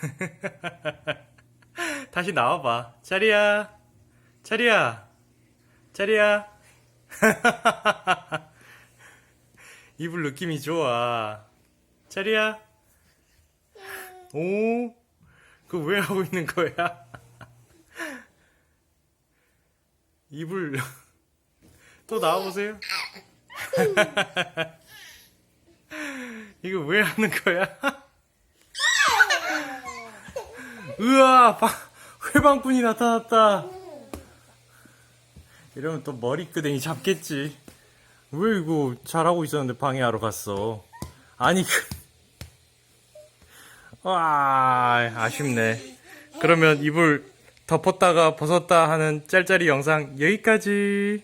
다시 나와봐. 자리야. 자리야. 자리야. 이불 느낌이 좋아. 자리야. 오. 그거 왜 하고 있는 거야? 이불. 또 나와보세요. 이거 왜 하는 거야? 으아, 바- 회방꾼이 나타났다. 이러면 또 머리끄댕이 잡겠지. 왜 이거 잘하고 있었는데 방해하러 갔어? 아니, 그, 와, 아쉽네. 그러면 이불 덮었다가 벗었다 하는 짤짤이 영상 여기까지.